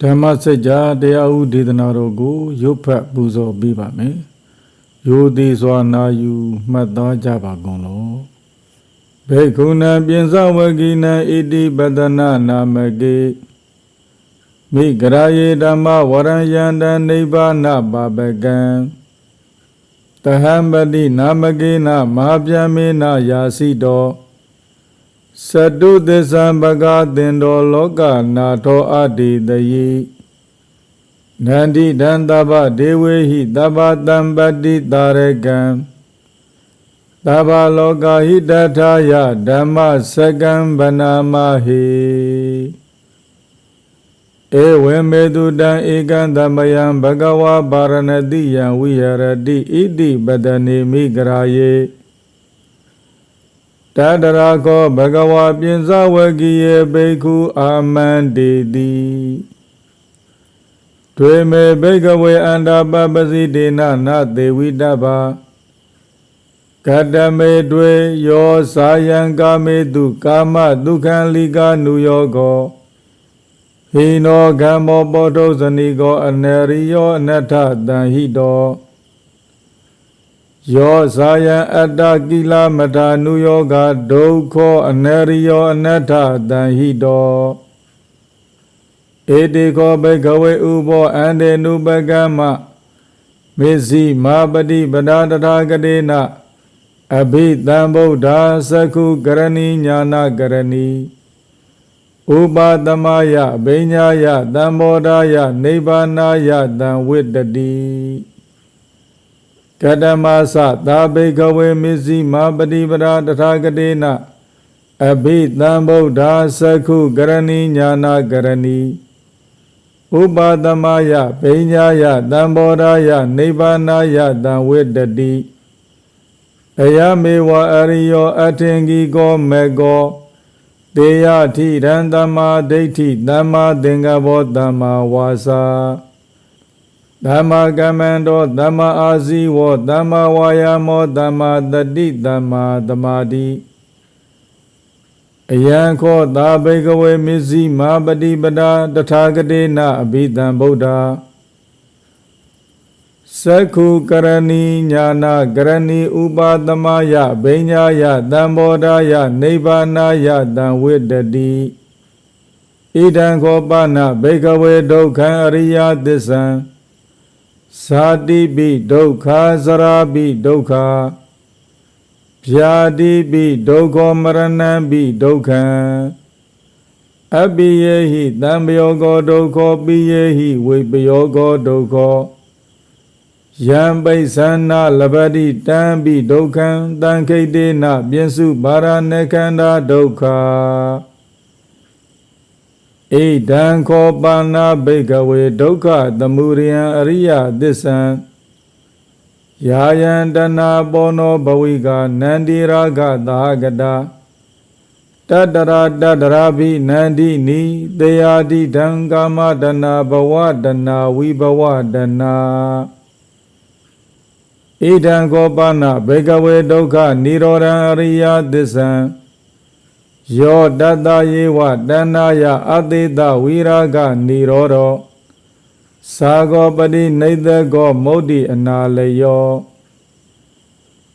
ဓမ္မစကြာတရားဥဒေသနာတော်ကိုရုပ်ဖတ်ပူဇော်ပေးပါမယ်။ရိုသေစွာနာယူမှတ်သားကြပါကုန်လော။ဘေကုဏံပြင်စဝကိနံဣတိပတနာနာမကေမိဂရာယေဓမ္မဝရံယန္တနိဗ္ဗာနပါပကံတဟံပတိနာမကေနမဟာပြမေနယာစီတော သတုသစ္ဆံပကသင်တော်လောကနာထောအတ္တိတယေနန္တိဒံတဗ္ဗဒေဝေဟိတဗ္ဗတံပတ္တိတာရကံတဗ္ဗလောကဟိတထာယဓမ္မစကံဗနာမဟိဧဝံမေတုတံဧကံသမယံဘဂဝါပါရဏတိယံဝိဟရတိဣတိပတနေမိဂရာယေ တတရာကောဘဂဝါပြင်စဝကိယေဘိက္ခုအာမန္တေတိတွေမေဘိကဝေအန္တာပပစီဒေနနသေဝိတ္တဘာကတမေတွေယောစာယံကာမေတုကာမဒုက္ခံလိကာနုယောကောဟိနောကမ္မောပောတုဇနိကော အနေရိယောအနတ္ထတံဟိတော ယောဇာယံအတ္တကိလမထာနုယောဂဒုက္ခောအနေရိယောအနတ္ထတံဟိတောဧတိခောဘေကဝေဥဘောအန္တေနုပကမ္မမေဇိမာပတိပဒါတထာကတိနအဘိတံဗုဒ္ဓသကုကရဏီညာနာကရဏီဥပါသမယဘိညာယတံဘောဓာယနိဗ္ဗာနာယတံဝိတ္တတိ ကတမသသာဘိကဝေမစ္စည်းမာပฏิပဒါတထာဂတေနအဘိတံဗုဒ္ဓသကုကရဏီညာနာကရဏီဥပါသမယဘိညာယတံဘောဓာယနိဗ္ဗာနာယတံဝိတ္တတိအယမေဝအရိယောအထင်ကြီးကောမေကောတေယထိရန်တမ္မာဒိဋ္ဌိတမ္မာသင်္ကပ္ပောတမ္မာဝါစာ ဓမ္မာကမ္မန္တောတမ္မာအာဇီဝောတမ္မာဝါယာမောတမ္မာတတိတမ္မာသမာဓိအယံခောသာဘိကဝေမစ္စည်းမာပฏิပဒါတထာဂတေနအဘိဓမ္ဗုဒ္ဓသက္ခုကရဏီညာနာကရဏီဥပါသမယဘိညာယတံဘောဓာယနိဗ္ဗာနာယတံဝိတ္တတိဣဒံခောပနဘေကဝေဒုက္ခံအရိယသစ္ဆံ ဇာတိပိဒုက္ခသရာပိဒုက္ခဗျာတိပိဒုက္ခမရဏံပိဒုက္ခံအပိယေဟိတံပယောကောဒုက္ခပိယေဟိဝိပယောကောဒုက္ခယံပိသနာလပတိတံပိဒုက္ခံတံခိတေနပြင်းစုပါရဏေခန္ဓာဒုက္ခ ဣဒံခောပါဏဘိကဝေဒုက္ခသမုရိယံအရိယသစ္ဆံယာယံတနာပောနောဘဝိကနန္တိရာဂသာဂတာတတရာတတရာဘိနန္တိနိတေယာတိဓံကာမတနာဘဝတနာဝိဘဝတနာဣဒံကောပနာဘေကဝေဒုက္ခនិရောဓံအရိယသစ္ဆံ ယောတတယေဝတဏ္ဍယအတိတဝိရာဂនិရောဓောသာဂောပတိနေသကောမௌဒိအနာလယော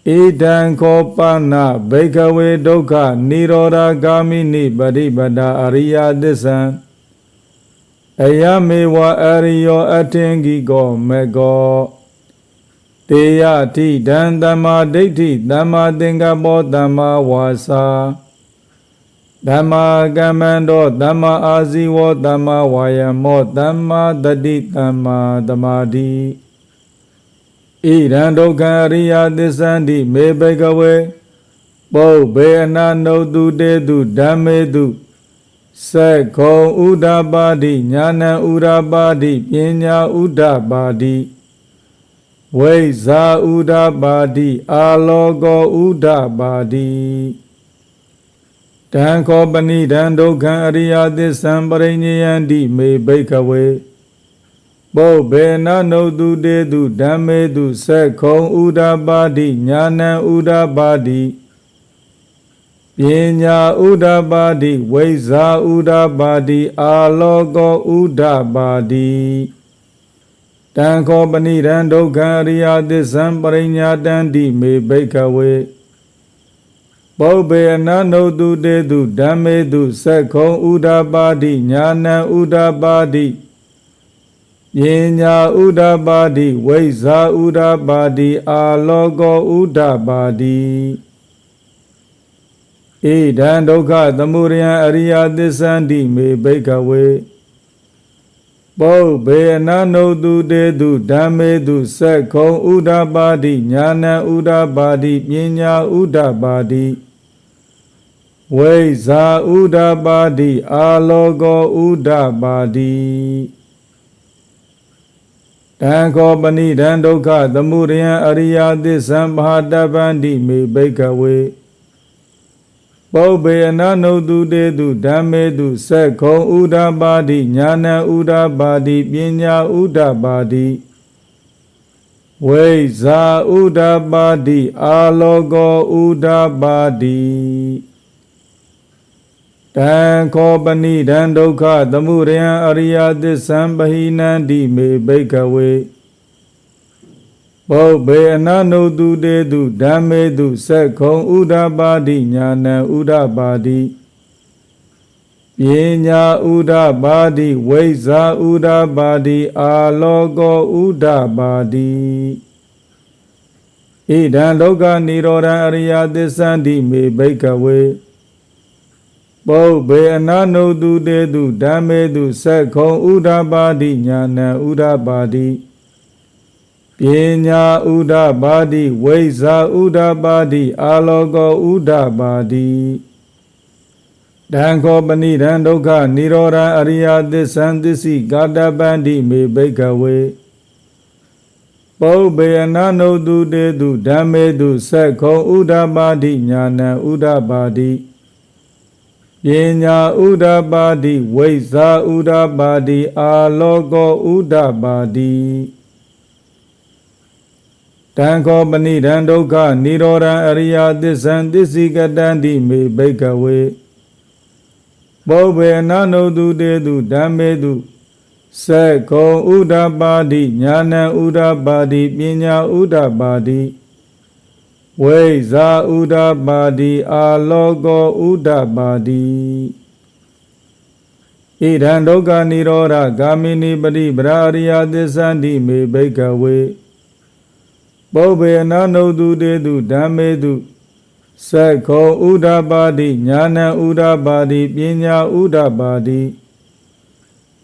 ဣဒံခောပနာဘေကဝေဒုက္ခនិရောဓဂာမိနိပရိပဒာအရိယသစ္ဆံအယမေဝအရိယောအထင်ကြီးကောမေကောတေယတိဒံသမ္မာဒိဋ္ဌိသမ္မာသင်္ကပ္ပောသမ္မာဝါစာ ဓမ္မာကမ္မန္တောသမ္မာအာဇီဝောသမ္မာဝါယမောသမ္မာတတိသမ္မာသမာဓိဣရံဒုက္ခအရိယသစ္ဆန္တိမေဘဂဝေပုဗ္ဗေအနာနုတုတေတုဓမ္မေတုသက္ခုံဥဒ္ဓပါတိညာဏဥရပါတိပညာဥဒ္ဓပါတိဝိဇာဥဒပါတိအာလောကောဥဒပါတိ တံခောပဏိဒံဒုက္ခံအရိယသစ္ဆံပရိညယန္တိမေဘိကဝေပုဗ္ဗေနနုတုတေတုဓမ္မေတုသက္ခုံဥဒပါတိညာဏဥဒပါတိပညာဥဒ္ဓပါတိဝိဇ္ဇာဥဒ္ဓပါတိအာလောကောဥဒ္ဓပါတိတံခောပဏိရန်ဒုက္ခအရိယသစ္ဆံပရိညာတံတိမေဘိကဝေ ပုဗ္ဗေအနန္တုတုတေတုဓမ္မေတုသက္ခုံဥဒ္ဓပါတိညာဏံဥဒ္ဓပါတိပညာဥဒ္ဓပါတိဝိဇ္ဇာဥဒ္ဓပါတိအာလောကောဥဒ္ဓပါတိဣဒံဒုက္ခသမုဒယံအရိယသစ္ဆန္တိမေဘိကဝေ ပုဗ္ဗေအနန္တုတုတေတုဓမ္မေတုသက္ခုံဥဒ္ဓပါတိညာဏံဥဒ္ဓပါတိပညာဥဒ္ဓပါတိဝိဇ္ဇာဥဒ္ဓပါတိအာလောကောဥဒ္ဓပါတိတံခောပဏိဒံဒုက္ခသမုဒယံအရိယသစ္ဆံမဟာတပ္ပန္တိမေဘိကဝေ ပုဗ္ဗေအနန္တုတုတေတုဓမ္မေတုသက္ခုံဥဒ္ဓပါတိညာဏဥဒ္ဓပါတိပညာဥဒ္ဓပါတိဝိဇ္ဇာဥဒ္ဓပါတိအာလောကောဥဒ္ဓပါတိတံခောပဏိဒံဒုက္ခသမုဒယံအရိယသစ္ဆံပဟိနန္တိမေဘိကဝေ ပုဗ္ဗေအနန္တုတုတေတုဓမ္မေတုသက္ခုံဥဒ္ဓပါတိညာဏံဥဒ္ဓပါတိပညာဥဒ္ဓပါတိဝိဇ္ဇာဥဒ္ဓပါတိအာလောကောဥဒ္ဓပါတိဣဒံလောကနိရောဓအရိယသစ္ဆန္တိမေဘိကဝေပုဗ္ဗေအနန္တုတုတေတုဓမ္မေတုသက္ခုံဥဒ္ဓပါတိညာဏံဥဒ္ဓပါတိ ပညာဥဒ္ဓပါတိဝိဇ္ဇာဥဒ္ဓပါတိအာလောကောဥဒ္ဓပါတိတံခောပဏိရန်ဒုက္ခនិရောဓအရိယသစ္ဆံသစ္စိကာတပန္တိမေဘိကဝေပုဗ္ဗေအနန္တုတုတေတုဓမ္မေတုသက္ခုံဥဒ္ဓပါတိညာဏံဥဒ္ဓပါတိပညာဥဒ္ဓပါတိဝိဇ္ဇာဥဒ္ဓပါတိအာလောကောဥဒ္ဓပါတိ တံခောပဏိဒံဒုက္ခនិရောဓအရိယသစ္ဆံသစ္စိကတံတိမေဘိကဝေပုဗ္ဗေအနန္တုတုတေတုဓမ္မေတုသက္ကုံဥဒ္ဓပါတိညာဏံဥဒ္ဓပါတိပညာဥဒ္ဓပါတိဝိဇာဥဒ္ဓပါတိအာလောကောဥဒ္ဓပါတိဣဒံဒုက္ခនិရောဓဂာမိနိပရိပရာရိယသစ္ဆန္တိမေဘိကဝေ ပုဗ္ဗေအနန္တုတုတေတုဓမ္မေတုသက္ခောဥဒ္ဓပါတိညာဏံဥဒ္ဓပါတိပညာဥဒ္ဓပါတိ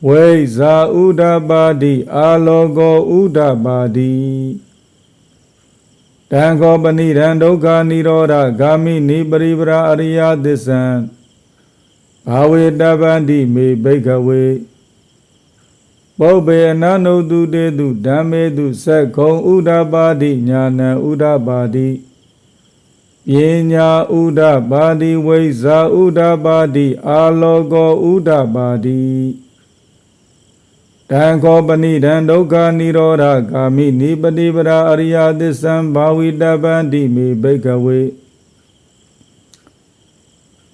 ဝိဇာဥဒ္ဓပါတိအာလောကောဥဒ္ဓပါတိတံခောပဏိရန်ဒုက္ခនិရောဓဂာမိနိပရိပရာအရိယသစ္ဆံဘာဝေတပန္တိမေဘိကဝေ ပုဗ္ဗေအနန္တုတုတေတုဓမ္မေတုသက္ခုံဥဒ္ဓပါတိညာဏံဥဒ္ဓပါတိပညာဥဒ္ဓပါတိဝိဇာဥဒ္ဓပါတိအာလောကောဥဒ္ဓပါတိတံခောပဏိဒံဒုက္ခនិရောဓဂာမိနိပတိပရာအရိယသစ္ဆံဘာဝိတပန္တိမေဘိကဝေ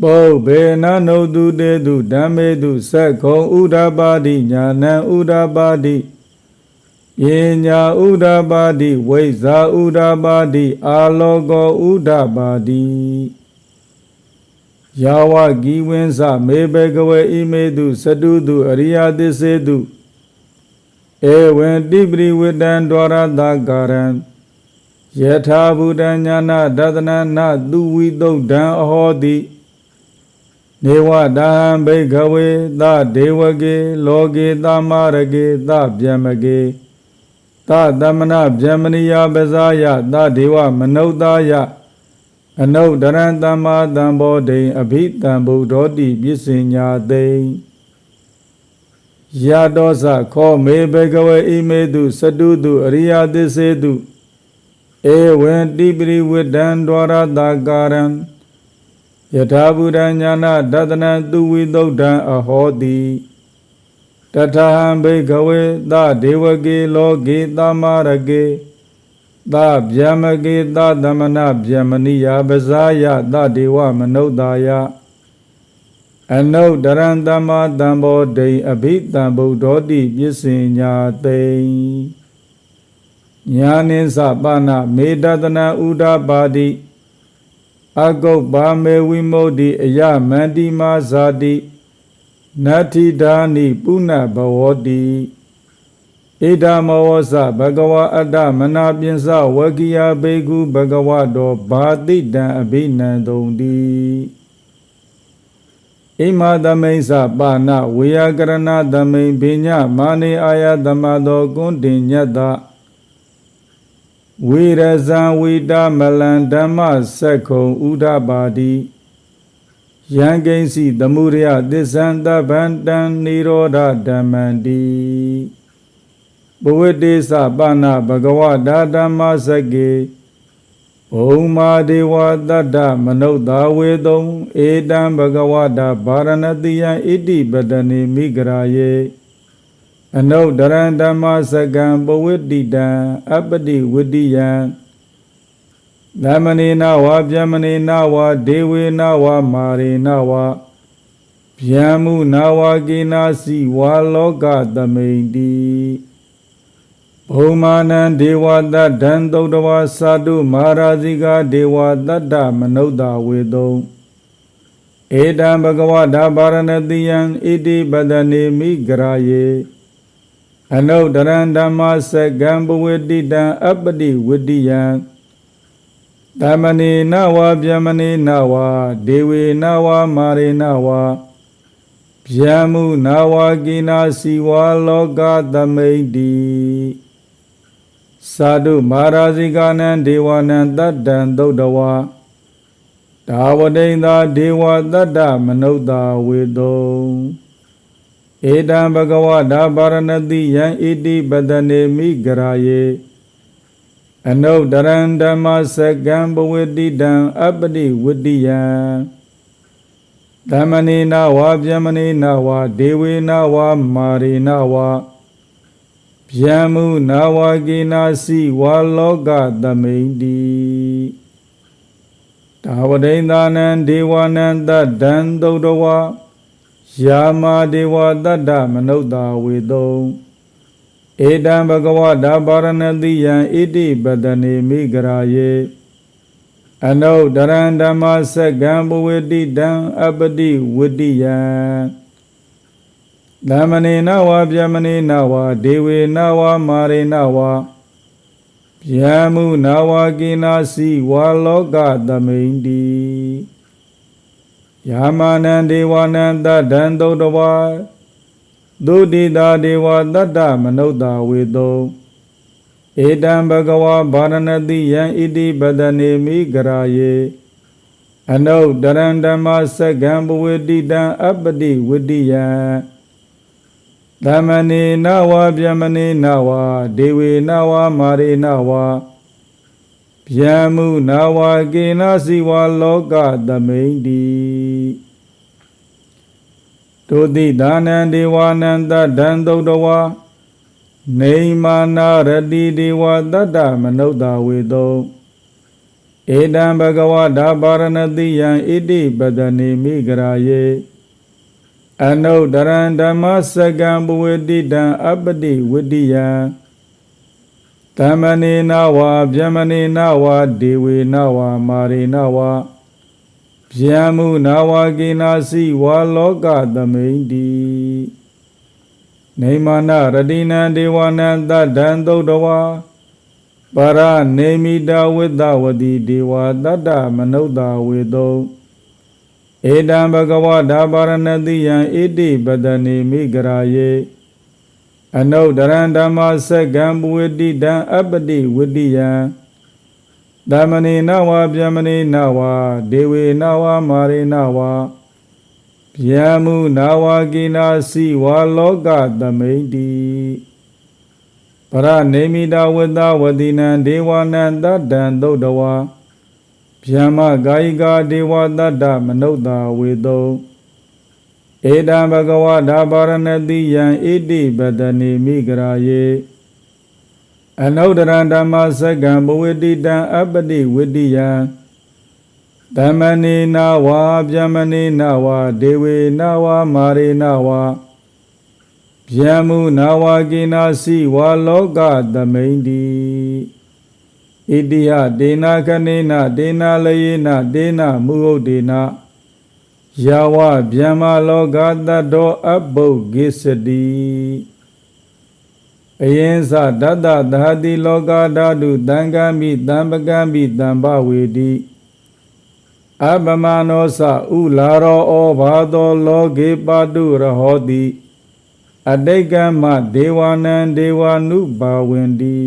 ပုဗ္ဗေနနုတုတေတုဓမ္မေတုသက္ခုံဥဒ္ဓပါတိညာဏံဥဒ္ဓပါတိပညာဥဒ္ဓပါတိဝိဇာဥဒ္ဓပါတိအာလောကောဥဒ္ဓပါတိယာဝဂီဝင်းစမေဘေကဝေဣမေတုသတုတုအရိယသစ္စေတုဧဝံတိပရိဝတံဒွါရတကာရံယထာဘူတညာနာဒသနနာသူဝိတုဒ္ဓံအဟောတိ နေဝတဟံဘိကဝေသဒေဝကေလောကေသမရကေသဗျမကေသသမနဗျမနိယပဇာယသဒေဝမနုဿာယအနုဒရံသမ္မာတံဘောဒိအဘိတံဗုဒ္ဓောတိပစ္စညာသိယတောသခောမေဘေကဝေဣမေတုစတုတုအရိယသစ္စေတုဧဝံတိပရိဝတ္တံဒွါရတာကာရံ ယထာဘူရညာနာဒသနံသူဝိသုဒ္ဓံအဟောတိတထဟံဘိကဝေသဒေဝကေလောကေသမရကေပသဗျမကေသသမနဗျမနိယပဇာယသဒေဝမနုဿာယအနုတရံတမတံဘောဒိအဘိတံဗုဒ္ဓောတိပစ္စညာသိညာနိသပါဏမေတတနာဥဒပါတိ အကုတ်ပါမေဝိမု ക്തി အယမန္တိမာဇာတိနတ္ထိဒာနိပုဏ္ဏဘဝတိဣဒာမောဇဘဂဝါအတ္တမနာပိစဝကိယဘေကုဘဂဝတောဘာတိတံအဘိနန္တုံတိဣမသမိစ္ဆပါဏဝေယကရဏသမိန်ပိညမာနေအာယသမသောကွန်းတင်ညတ္တ ဝိရဇံဝိတာမလံဓမ္မစက္ခုံဥဒ္ဓပါတိယံကိဉ္စီသမှုရယသစ္ဆန္တဗန္တံនិရောဓဓမ္မန္တိဘဝတ္တိသပါဏဘဂဝတာဓမ္မစက္ကေဘုံမာဒေဝတတ္တမနုဿာဝေတုံဧတံဘဂဝတာဗာရဏတိယံဣတိပတနေမိဂရာယေ အနုဒရံဓမ္မစကံပဝိတ္တိတံအပ္ပတိဝိတ္တိယံသမနေနဝဗျမနေနဝဒေဝေနဝမာရေနဝဗျံမှုနဝကေနာစီဝါလောကသမိန်တိဘုံမာနံဒေဝတတ္တံသုတ်တဝါသာတုမာရာဇိကဒေဝတတ္တမနုဿာဝေတုံဧတံဘဂဝတာဗာရဏတိယံဣတိပဒနေမိဂရာယေ အနုတရံဓမ္မစကံပဝေတိတံအပ္ပတိဝတ္တိယံသမနေနဝဗျမနေနဝဒေဝေနဝမာရေနဝဗျံမှုနဝကိနာစီဝါလောကသမိန်တိသာဓုမာရာဇိကနံဒေဝနံတတ္တံသုတ်တဝါဒါဝတိန်သာဒေဝတတ္တမနုဿာဝေတုံ ဧတံဘဂဝတာဗာရဏတိယံဣတိပတနေမိဂရာယေအနုတရံဓမ္မစကံဘဝတိတံအပ္ပတိဝတ္တိယံသမနေနဝဗျမနေနဝဒေဝေနဝမာရေနဝဗျံမှုနဝကေနာစီဝါလောကသမိန်တိတာဝတိန်သာနံဒေဝနံတတံသုတ်တဝါ ယာမာဒေဝတတ္တမနုဿာဝေတုံဧတံဘဂဝတာပါရဏတိယံဣတိပတနေမိဂရာယေအနုဒရံဓမ္မစကံဘဝတိတံအပတိဝတ္တိယံသမနေနဝဗျမနေနဝဒေဝေနဝမာရေနဝဗျာမှုနဝကိနာစီဝါလောကသမိန်တိ ယာမနံဒေဝနံတတံသုတ်တဝါဒုတိတာဒေဝတတ္တမနုဿာဝေတုံဧတံဘဂဝါဗာရဏတိယံဣတိပဒနေမိဂရာယေအနုတရံဓမ္မစကံဘဝတိတံအပ္ပတိဝတ္တိယံသမနေနဝဗျမနေနဝဒေဝေနဝမာရေနဝ ဗျံမှုနဝကေနစီဝါလောကသမိန်တိဒုတိဒါနံဒေဝနံတဒံသုတ်တဝါနေမာနာရတိဒေဝတတ္တမနုဿာဝေတုံဧတံဘဂဝတာပါရဏတိယံဣတိပဒနေမိဂရာယေအနုတရံဓမ္မစကံဘဝတိတံအပ္ပတိဝတ္တိယံ တမနေနဝဗျမနေနဝဒေဝေနဝမာရေနဝဗျံမှုနဝကိနာစီဝါလောကသမိန်တိနေမနာရတိနံဒေဝနံတတံသုတ်တဝါပရနေမိတာဝိတဝတိဒေဝတတ္တမနုဿာဝေတုံဧတံဘဂဝတာပါရဏတိယံဣတိပတနေမိဂရာယေ အနုဒရံဓမ္မစကံဘဝတိတံအပ္ပတိဝတ္တိယံသမနေနဝဗျမနေနဝဒေဝေနဝမာရေနဝဗျာမုနဝကိနာစီဝါလောကသမိန်တိပရနေမိတာဝတ္တဝတိနံဒေဝနံတတံသုတ်တဝါဗျာမကာယိကာဒေဝတတ္တမနုဿာဝေတုံ ဧတံဘဂဝတာပါရဏတိယံဣတိပတနေမိဂရာယေအနုတ္တရဓမ္မစက္ကံဘဝတိတံအပ္ပတိဝိတ္တိယံဓမ္မနေနဝါဗျမနေနဝါဒေဝေနဝါမာရေနဝါဗျံမုနဝါကိနာစီဝါလောကသမိန်တိဣတိယဒေနာခနေနဒေနာလယေနဒေနာမုဟုတ်ဒေနာ ယာဝဗျမ္မာလောကတတ္တောအဘုတ်ဂစ္စတိအယင်းစတတ္တသဟတိလောကဓာတုတံကံမိတံပကံမိတံဘဝေတိအပမနောသဥလာရောဩဘာသောလောကေပါတုရဟောတိအတိတ်ကမဒေဝနံဒေဝ ानु ဘာဝင်တိ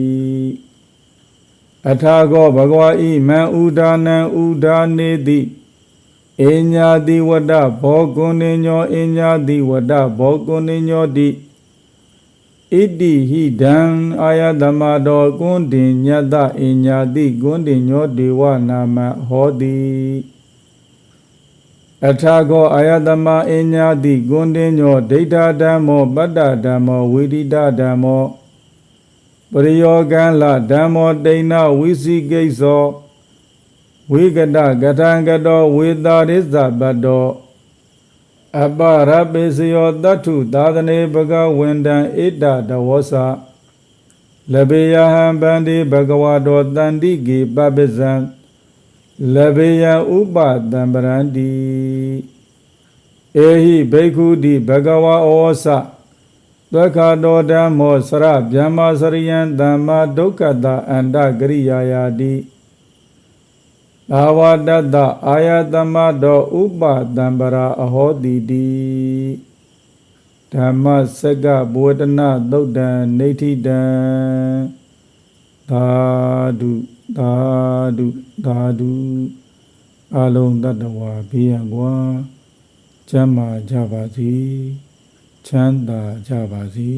အထာကောဘဂဝါဤမံဥဒါနံဥဒါနေတိ အညာတိဝတ္တဘောကုဏိညောအညာတိဝတ္တဘောကုဏိညောတိဣတိဟိဒံအာယတမတော်ကွန်းတင်ညတအညာတိကွန်းတင်ညောဒေဝနာမဟောတိအထာကောအာယတမအညာတိကွန်းတင်ညောဒိဋ္ဌဓမ္မောပတ္တဓမ္မောဝိရိဒဓမ္မောပရိယောကံလဓမ္မောတိဏဝိသိကိစ္စော ဝိကတကထံကတောဝေတာရိဇပတ္တောအပရပေစယောတတ္ထုသာသနေဘဂဝန္တံဣဒတဝောစလဘေယဟံဗန္တိဘဂဝါတောတန္တိကေပပဇံလဘေယဥပတံပရန္တိဧဟိဘိက္ခုတိဘဂဝါဩဝစသက္ခတောဓမ္မောစရဗျမ္မာစရိယံသမ္မာဒုက္ခတအန္တကရိယာယာတိ သာဝတတ္တအာယတမတောဥပတံပရာအဟောတိတိဓမ္မစက္ကဘဝတနာသုတ်တံနေဋ္ဌိတံသာဓုသာဓုသာဓုအလုံးတတ္တဝါဘေးရန်ကွာကျမ်းမာကြပါစေချမ်းသာကြပါစေ